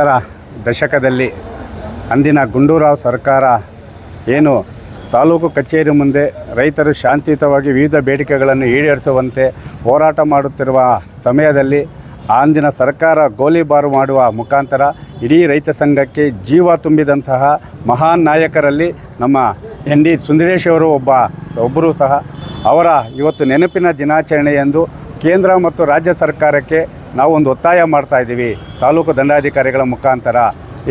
ಎಂಬತ್ತರ ದಶಕದಲ್ಲಿ ಅಂದಿನ ಗುಂಡೂರಾವ್ ಸರ್ಕಾರ ಏನು ತಾಲೂಕು ಕಚೇರಿ ಮುಂದೆ ರೈತರು ಶಾಂತಿಯುತವಾಗಿ ವಿವಿಧ ಬೇಡಿಕೆಗಳನ್ನು ಈಡೇರಿಸುವಂತೆ ಹೋರಾಟ ಮಾಡುತ್ತಿರುವ ಸಮಯದಲ್ಲಿ ಅಂದಿನ ಸರ್ಕಾರ ಗೋಲಿಬಾರು ಮಾಡುವ ಮುಖಾಂತರ ಇಡೀ ರೈತ ಸಂಘಕ್ಕೆ ಜೀವ ತುಂಬಿದಂತಹ ಮಹಾನ್ ನಾಯಕರಲ್ಲಿ ನಮ್ಮ ಎನ್ ಡಿ ಸುಂದರೇಶ್ ಅವರು ಒಬ್ಬ, ಒಬ್ಬರು ಸಹ. ಅವರ ಇವತ್ತು ನೆನಪಿನ ದಿನಾಚರಣೆ ಎಂದು ಕೇಂದ್ರ ಮತ್ತು ರಾಜ್ಯ ಸರ್ಕಾರಕ್ಕೆ ನಾವು ಒಂದು ಒತ್ತಾಯ ಮಾಡ್ತಾ ಇದ್ದೀವಿ. ತಾಲೂಕು ದಂಡಾಧಿಕಾರಿಗಳ ಮುಖಾಂತರ.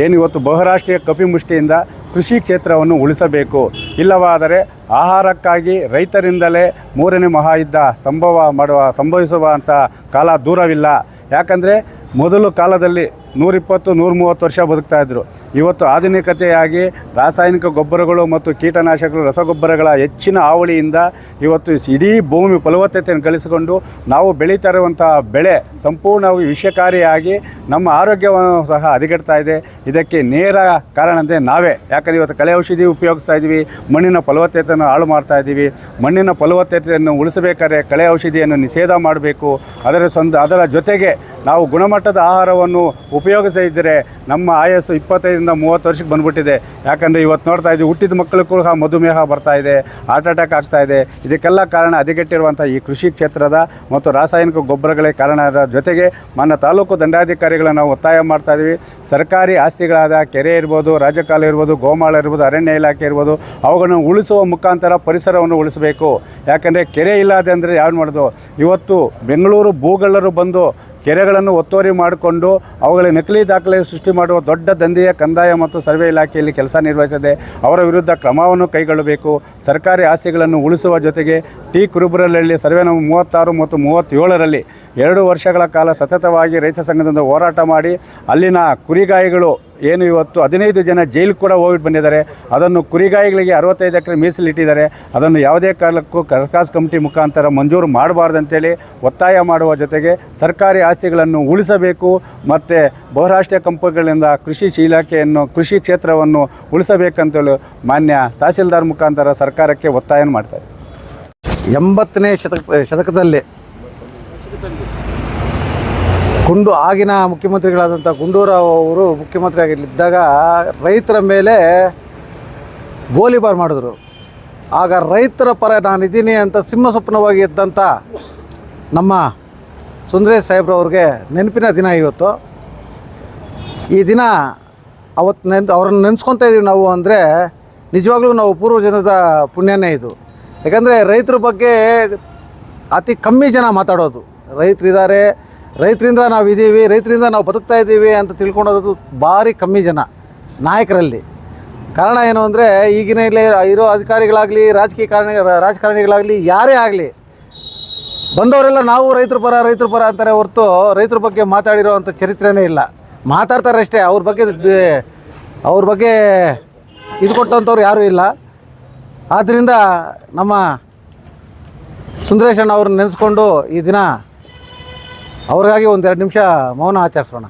ಏನು ಇವತ್ತು ಬಹುರಾಷ್ಟ್ರೀಯ ಕಪಿಮುಷ್ಟಿಯಿಂದ ಕೃಷಿ ಕ್ಷೇತ್ರವನ್ನು ಉಳಿಸಬೇಕು. ಇಲ್ಲವಾದರೆ ಆಹಾರಕ್ಕಾಗಿ ರೈತರಿಂದಲೇ ಮೂರನೇ ಮಹಾಯುದ್ಧ ಸಂಭವ ಮಾಡುವ ಸಂಭವಿಸುವಂಥ ಕಾಲ ದೂರವಿಲ್ಲ. ಯಾಕಂದರೆ ಮೊದಲು ಕಾಲದಲ್ಲಿ ನೂರಿಪ್ಪತ್ತು ನೂರ ಮೂವತ್ತು ವರ್ಷ ಇದ್ದರು ಇವತ್ತು ಆಧುನಿಕತೆಯಾಗಿ ರಾಸಾಯನಿಕ ಗೊಬ್ಬರಗಳು ಮತ್ತು ಕೀಟನಾಶಕಗಳು ರಸಗೊಬ್ಬರಗಳ ಹೆಚ್ಚಿನ ಹಾವಳಿಯಿಂದ ಇವತ್ತು ಇಡೀ ಭೂಮಿ ಫಲವತ್ತತೆಯನ್ನು ಗಳಿಸಿಕೊಂಡು ನಾವು ಬೆಳೀತಾ ಇರುವಂತಹ ಬೆಳೆ ಸಂಪೂರ್ಣವಾಗಿ ವಿಷಕಾರಿಯಾಗಿ ನಮ್ಮ ಆರೋಗ್ಯವನ್ನು ಸಹ ಹದಗೆಡ್ತಾ ಇದೆ. ಇದಕ್ಕೆ ನೇರ ಕಾರಣ ಅಂದರೆ ನಾವೇ. ಯಾಕಂದರೆ ಇವತ್ತು ಕಳೆ ಔಷಧಿ ಉಪಯೋಗಿಸ್ತಾ ಇದ್ದೀವಿ, ಮಣ್ಣಿನ ಫಲವತ್ತತೆಯನ್ನು ಹಾಳು ಮಾಡ್ತಾ ಇದ್ದೀವಿ. ಮಣ್ಣಿನ ಫಲವತ್ತತೆಯನ್ನು ಉಳಿಸಬೇಕಾದ್ರೆ ಕಳೆ ಔಷಧಿಯನ್ನು ನಿಷೇಧ ಮಾಡಬೇಕು. ಅದರ ಸಂದ ಅದರ ಜೊತೆಗೆ ನಾವು ಗುಣಮಟ್ಟದ ಆಹಾರವನ್ನು ಉಪಯೋಗಿಸದಿದ್ದರೆ ನಮ್ಮ ಆಯಸ್ಸು ಇಪ್ಪತ್ತೈದರಿಂದ ಮೂವತ್ತು ವರ್ಷಕ್ಕೆ ಬಂದ್ಬಿಟ್ಟಿದೆ. ಯಾಕಂದರೆ ಇವತ್ತು ನೋಡ್ತಾ ಇದ್ದೀವಿ, ಹುಟ್ಟಿದ ಮಕ್ಕಳಿಗೂ ಕೂಡ ಮಧುಮೇಹ ಬರ್ತಾ ಇದೆ ಹಾರ್ಟ್ ಅಟ್ಯಾಕ್ ಆಗ್ತಾ ಇದೆ. ಇದಕ್ಕೆಲ್ಲ ಕಾರಣ ಹದಗೆಟ್ಟಿರುವಂಥ ಈ ಕೃಷಿ ಕ್ಷೇತ್ರದ ಮತ್ತು ರಾಸಾಯನಿಕ ಗೊಬ್ಬರಗಳೇ ಕಾರಣ ಜೊತೆಗೆ ಮನ್ನ ತಾಲೂಕು ದಂಡಾಧಿಕಾರಿಗಳನ್ನ ನಾವು ಒತ್ತಾಯ ಮಾಡ್ತಾ ಇದ್ದೀವಿ. ಸರ್ಕಾರಿ ಆಸ್ತಿಗಳಾದ ಕೆರೆ ಇರ್ಬೋದು, ರಾಜಕಾಲ ಇರ್ಬೋದು, ಗೋಮಾಳ ಇರ್ಬೋದು, ಅರಣ್ಯ ಇಲಾಖೆ ಇರ್ಬೋದು, ಅವುಗಳನ್ನು ಉಳಿಸುವ ಮುಖಾಂತರ ಪರಿಸರವನ್ನು ಉಳಿಸಬೇಕು. ಯಾಕಂದರೆ ಕೆರೆ ಇಲ್ಲದೆ ಅಂದರೆ ಯಾರು ಮಾಡೋದು? ಇವತ್ತು ಬೆಂಗಳೂರು ಭೂಗಳ್ಳರು ಬಂದು ಕೆರೆಗಳನ್ನು ಒತ್ತುವರಿ ಮಾಡಿಕೊಂಡು ಅವುಗಳ ನಕಲಿ ದಾಖಲೆ ಸೃಷ್ಟಿ ಮಾಡುವ ದೊಡ್ಡ ದಂಧೆಯ ಕಂದಾಯ ಮತ್ತು ಸರ್ವೆ ಇಲಾಖೆಯಲ್ಲಿ ಕೆಲಸ ನಿರ್ವಹಿಸಿದೆ ಅವರ ವಿರುದ್ಧ ಕ್ರಮವನ್ನು ಕೈಗೊಳ್ಳಬೇಕು. ಸರ್ಕಾರಿ ಆಸ್ತಿಗಳನ್ನು ಉಳಿಸುವ ಜೊತೆಗೆ ಟಿ ಕುರುಬರಳ್ಳಿ ಸರ್ವೆ ನಂಬರ್ ಮೂವತ್ತಾರು ಮತ್ತು ಮೂವತ್ತೇಳರಲ್ಲಿ ಎರಡು ವರ್ಷಗಳ ಕಾಲ ಸತತವಾಗಿ ರೈತ ಸಂಘದಿಂದ ಹೋರಾಟ ಮಾಡಿ ಅಲ್ಲಿನ ಕುರಿಗಾಯಿಗಳು ಏನು ಇವತ್ತು ಹದಿನೈದು ಜನ ಜೈಲು ಕೂಡ ಹೋಗಿ ಬಂದಿದ್ದಾರೆ. ಅದನ್ನು ಕುರಿಗಾಯಿಗಳಿಗೆ ಅರವತ್ತೈದು ಎಕರೆ ಮೀಸಲಿಟ್ಟಿದ್ದಾರೆ ಅದನ್ನು ಯಾವುದೇ ಕಾಲಕ್ಕೂ ಕರ್ಕಾಸ್ ಕಮಿಟಿ ಮುಖಾಂತರ ಮಂಜೂರು ಮಾಡಬಾರ್ದಂತೇಳಿ ಒತ್ತಾಯ ಮಾಡುವ ಜೊತೆಗೆ ಸರ್ಕಾರಿ ಆಸ್ತಿಗಳನ್ನು ಉಳಿಸಬೇಕು ಮತ್ತು ಬಹುರಾಷ್ಟ್ರೀಯ ಕಂಪನಿಗಳಿಂದ ಕೃಷಿ ಇಲಾಖೆಯನ್ನು, ಕೃಷಿ ಕ್ಷೇತ್ರವನ್ನು ಉಳಿಸಬೇಕಂತೇಳಿ ಮಾನ್ಯ ತಹಸೀಲ್ದಾರ್ ಮುಖಾಂತರ ಸರ್ಕಾರಕ್ಕೆ ಒತ್ತಾಯ ಮಾಡ್ತಾರೆ ಎಂಬತ್ತನೇ ಶತಕ, ಶತಕದಲ್ಲಿ ಗುಂಡು, ಆಗಿನ ಮುಖ್ಯಮಂತ್ರಿಗಳಾದಂಥ ಗುಂಡೂರಾವ್ ಅವರು ಮುಖ್ಯಮಂತ್ರಿ ಆಗಿದ್ದಾಗ ರೈತರ ಮೇಲೆ ಗೋಲಿಬಾರ್ ಮಾಡಿದ್ರು. ಆಗ ರೈತರ ಪರ ನಾನಿದ್ದೀನಿ ಅಂತ ಸಿಂಹ ಸ್ವಪ್ನವಾಗಿ ಇದ್ದಂಥ ನಮ್ಮ ಸುಂದರೇಶ್ ಸಾಹೇಬ್ರವ್ರಿಗೆ ನೆನಪಿನ ದಿನ ಇವತ್ತು. ಈ ದಿನ ಅವತ್ತು ನೆನ್, ಅವ್ರನ್ನ ನೆನೆಸ್ಕೊತಾ ಇದ್ದೀವಿ ನಾವು ಅಂದರೆ ನಿಜವಾಗ್ಲೂ ನಾವು ಪೂರ್ವಜನದ ಪುಣ್ಯನೇ ಇದು. ಯಾಕಂದರೆ ರೈತರ ಬಗ್ಗೆ ಅತಿ ಕಮ್ಮಿ ಜನ ಮಾತಾಡೋದು. ರೈತರಿದ್ದಾರೆ ರೈತರಿಂದ ನಾವು ಇದ್ದೀವಿ ರೈತರಿಂದ ನಾವು ಬದುಕ್ತಾ ಇದ್ದೀವಿ ಅಂತ ತಿಳ್ಕೊಳೋದು ಭಾರಿ ಕಮ್ಮಿ ಜನ ನಾಯಕರಲ್ಲಿ. ಕಾರಣ ಏನು ಅಂದರೆ ಈಗಿನ ಇಲ್ಲಿ ಇರೋ ಅಧಿಕಾರಿಗಳಾಗಲಿ, ರಾಜಕೀಯ ಕಾರಣ, ರಾಜಕಾರಣಿಗಳಾಗಲಿ, ಯಾರೇ ಆಗಲಿ, ಬಂದವರೆಲ್ಲ ನಾವು ರೈತರ ಪರ ರೈತರ ಪರ ಅಂತಾರೆ ಹೊರತು ರೈತರ ಬಗ್ಗೆ ಮಾತಾಡಿರೋ ಅಂಥ ಚರಿತ್ರೆನೇ ಇಲ್ಲ. ಮಾತಾಡ್ತಾರೆ ಅಷ್ಟೇ, ಅವ್ರ ಬಗ್ಗೆ ಅವ್ರ ಬಗ್ಗೆ ಇದು ಕೊಟ್ಟಂಥವ್ರು ಯಾರೂ ಇಲ್ಲ. ಆದ್ದರಿಂದ ನಮ್ಮ ಸುಂದರೇಶಣ್ಣ ಅವ್ರನ್ನ ನೆನೆಸ್ಕೊಂಡು ಈ ದಿನ ಅವ್ರಿಗಾಗಿ ಒಂದೆರಡು ನಿಮಿಷ ಮೌನ ಆಚರಿಸೋಣ.